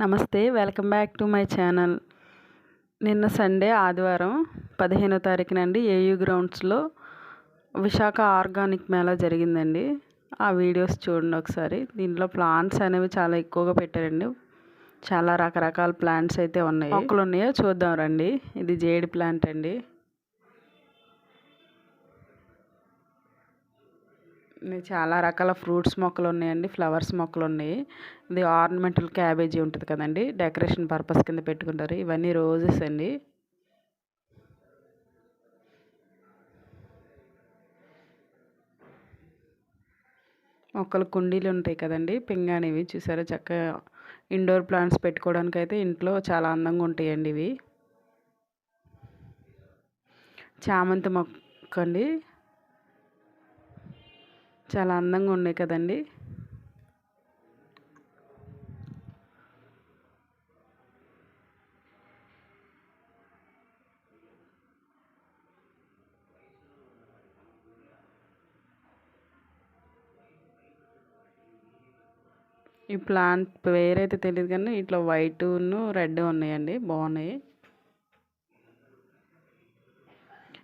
నమస్తే welcome back to my channel. నిన్న Sunday ఆదివారం పదిహేనో తారీఖునండి ఏయూ గ్రౌండ్స్లో విశాఖ ఆర్గానిక్ మేళా జరిగిందండి. ఆ వీడియోస్ చూడండి ఒకసారి. దీంట్లో ప్లాంట్స్ అనేవి చాలా ఎక్కువగా పెట్టారండి. చాలా రకరకాల ప్లాంట్స్ అయితే ఉన్నాయి. మొక్కలు ఉన్నాయో చూద్దాం రండి. ఇది జేడి ప్లాంట్ అండి. చాలా రకాల ఫ్రూట్స్ మొక్కలు ఉన్నాయండి ఫ్లవర్స్ మొక్కలు ఉన్నాయి. ఇది ఆర్నమెంటల్ క్యాబేజీ ఉంటుంది కదండి డెకరేషన్ పర్పస్ కింద పెట్టుకుంటారు. ఇవన్నీ రోజెస్ అండి. మొక్కలు కుండీలు ఉంటాయి కదండి పింగాణివి చూసారా చక్కగా. ఇండోర్ ప్లాంట్స్ పెట్టుకోవడానికి అయితే ఇంట్లో చాలా అందంగా ఉంటాయండి ఇవి. చామంతి మొక్క అండి చాలా అందంగా ఉన్నాయి కదండి. ఈ ప్లాంట్ పేరైతే తెలియదు కానీ ఇట్లా వైటును రెడ్ ఉన్నాయండి. బాగున్నాయి.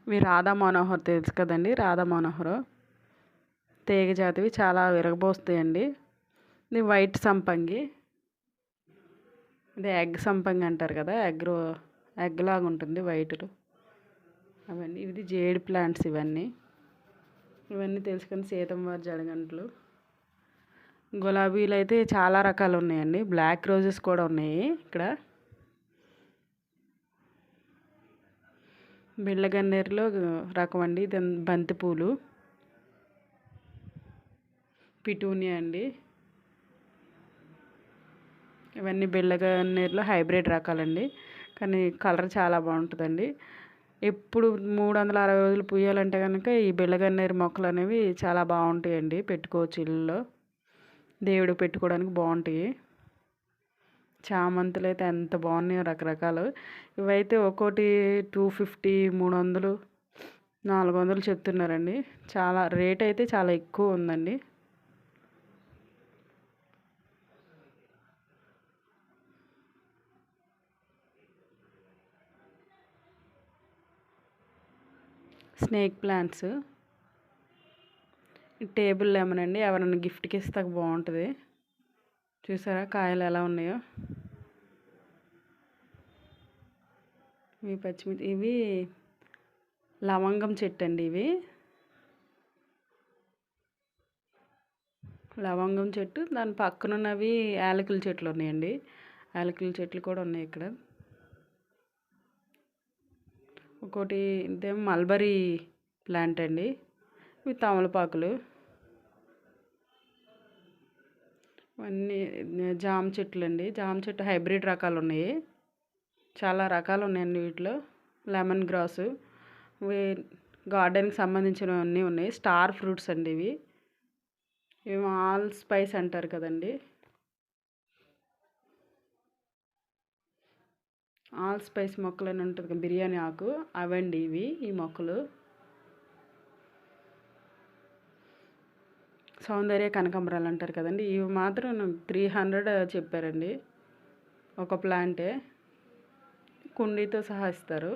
ఇవి రాధా మనోహర్ తెలుసు కదండి. రాధా మనోహర్. తీగ జాతివి చాలా విరగబోస్తాయండి. ఇది వైట్ సంపంగి. ఇది ఎగ్ సంపంగి అంటారు కదా ఎగ్ ఎగ్ లాగా ఉంటుంది వైట్ అవన్నీ ఇది జేడి ప్లాంట్స్ ఇవన్నీ. ఇవన్నీ తెలుసుకొని సీతంవారి జడగంటలు గులాబీలు అయితే చాలా రకాలు ఉన్నాయండి. బ్లాక్ రోజెస్ కూడా ఉన్నాయి ఇక్కడ. బిళ్ళగన్నేరులో రకం అండి బంతిపూలు. పిటూనియా అండి. ఇవన్నీ బిళ్ళగన్నేరులో హైబ్రిడ్ రకాలండి. కానీ కలర్ చాలా బాగుంటుందండి. ఎప్పుడు మూడు వందల అరవై రోజులు పూయాలంటే కనుక ఈ బెల్లగన్నేరు మొక్కలు అనేవి చాలా బాగుంటాయండి పెట్టుకోవచ్చు ఇల్లులో దేవుడు పెట్టుకోవడానికి బాగుంటాయి. చామంతులు అయితే ఎంత బాగున్నాయో రకరకాలు. ఇవైతే ఒక్కోటి టూ ఫిఫ్టీ మూడు వందలు నాలుగు వందలు చెప్తున్నారండి. చాలా రేట్ అయితే చాలా ఎక్కువ ఉందండి. Snake plants. టేబుల్ లెమన్ అండి ఎవరైనా గిఫ్ట్కి ఇస్తే బాగుంటుంది. చూసారా కాయలు ఎలా ఉన్నాయో? ఇవి పచ్చిమిర్చి ఇవి లవంగం చెట్టు అండి ఇవి. లవంగం చెట్టు దాని పక్కన ఉన్నవి యాలకుల చెట్లు ఉన్నాయండి. యాలకుల చెట్లు కూడా ఉన్నాయి ఇక్కడ. ఇంకోటి ఇదేమో మల్బరీ ప్లాంట్ అండి. ఇవి తమలపాకులు. ఇవన్నీ జామ చెట్లు అండి. జామ చెట్టు హైబ్రిడ్ రకాలు ఉన్నాయి. చాలా రకాలు ఉన్నాయండి వీటిలో. Lemon grass. ఇవి గార్డెన్కి సంబంధించినవన్నీ ఉన్నాయి. స్టార్ ఫ్రూట్స్ అండి ఇవి. ఇవి ఆల్ స్పైస్ అంటారు కదండి. ఆల్ స్పైస్ మొక్కలు అని ఉంటుంది బిర్యానీ ఆకు అవండి ఇవి ఈ మొక్కలు. సౌందర్య కనకాంబరాలు అంటారు కదండి ఇవి మాత్రం త్రీ హండ్రెడ్ చెప్పారండి. ఒక ప్లాంటే. కుండీతో సహా ఇస్తారు.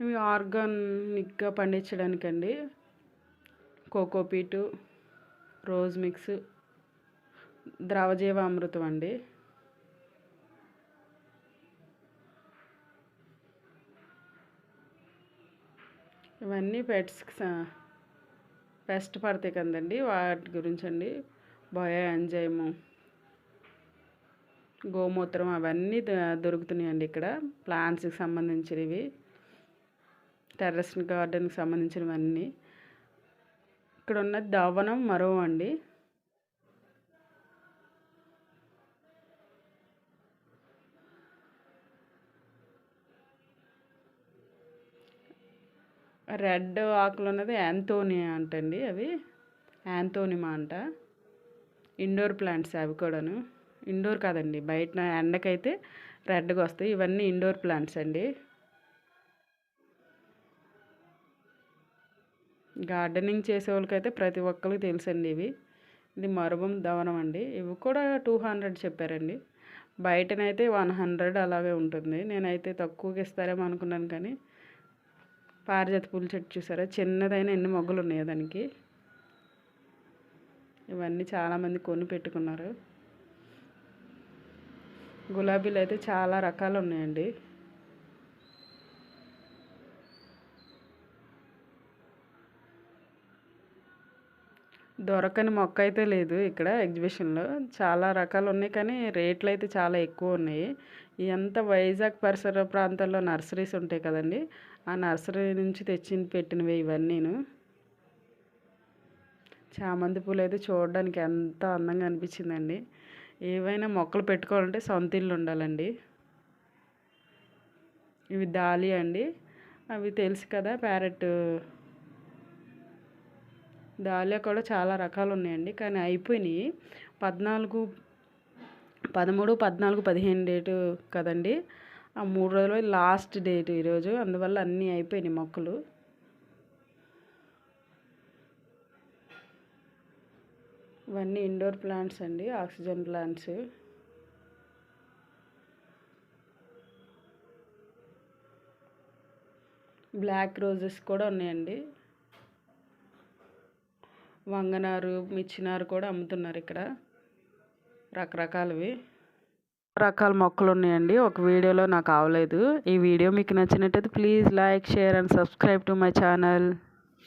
ఇవి ఆర్గానిక్గా పండించడానికండి. కోకోపీటు రోజ్ మిక్స్ ద్రవజీవ అమృతం అండి. ఇవన్నీ పెట్స్కి పెస్ట్ పడతాయి కదండి వాటి గురించి అండి బయో ఎంజైము గోమూత్రం అవన్నీ దొరుకుతున్నాయండి ఇక్కడ. ప్లాంట్స్కి సంబంధించినవి టెర్రస్ గార్డెన్కి సంబంధించినవన్నీ. ఇక్కడ ఉన్నది దవ్వనం మరో అండి. రెడ్ ఆకులు ఉన్నది యాంతోని అంటండి అవి. యాంతోనిమా అంట. ఇండోర్ ప్లాంట్స్ అవి కూడాను. ఇండోర్ కాదండి బయట ఎండకైతే రెడ్గా వస్తాయి. ఇవన్నీ ఇండోర్ ప్లాంట్స్ అండి. గార్డెనింగ్ చేసే వాళ్ళకైతే ప్రతి ఒక్కరికి తెలుసండి ఇవి. ఇది మరుభం దవనం అండి. ఇవి కూడా టూ హండ్రెడ్ చెప్పారండి. బయటనైతే వన్ హండ్రెడ్ అలాగే ఉంటుంది. నేనైతే తక్కువకి ఇస్తారేమో అనుకున్నాను కానీ పారిజాత పూల చెట్టు చూసారా? చిన్నదైన ఎన్ని మొగ్గలు ఉన్నాయో దానికి. ఇవన్నీ చాలామంది కొని పెట్టుకున్నారు. గులాబీలు అయితే చాలా రకాలు ఉన్నాయండి దొరకని మొక్క అయితే లేదు ఇక్కడ ఎగ్జిబిషన్లో. చాలా రకాలు ఉన్నాయి కానీ రేట్లు అయితే చాలా ఎక్కువ ఉన్నాయి. ఇదంతా వైజాగ్ పరిసర ప్రాంతాల్లో నర్సరీస్ ఉంటాయి కదండి. ఆ నర్సరీ నుంచి తెచ్చి పెట్టినవి ఇవన్నీను చామంతి పూలు అయితే చూడడానికి ఎంత అందంగా అనిపించిందండి. ఏవైనా మొక్కలు పెట్టుకోవాలంటే సొంత ఇల్లు ఉండాలండి. ఇవి దాలి అండి. అవి తెలుసు కదా ప్యారెట్. దాలియా కూడా చాలా రకాలు ఉన్నాయండి. కానీ అయిపోయినాయి. పద్నాలుగు పదమూడు పద్నాలుగు పదిహేను డేటు కదండి. ఆ మూడు రోజులు లాస్ట్ డేట్ ఈరోజు అందువల్ల అన్నీ అయిపోయినాయి మొక్కలు. ఇవన్నీ ఇండోర్ ప్లాంట్స్ అండి ఆక్సిజన్ ప్లాంట్స్ బ్లాక్ రోజెస్ కూడా ఉన్నాయండి. వంగనారు మిచ్చినారు కూడా అమ్ముతున్నారు ఇక్కడ. రకరకాలవి. రకాల మొక్కలు ఉన్నాయండి. ఒక వీడియోలో నాకు అవలేదు ఈ వీడియో మీకు నచ్చినట్టయితే please like share and subscribe to my channel.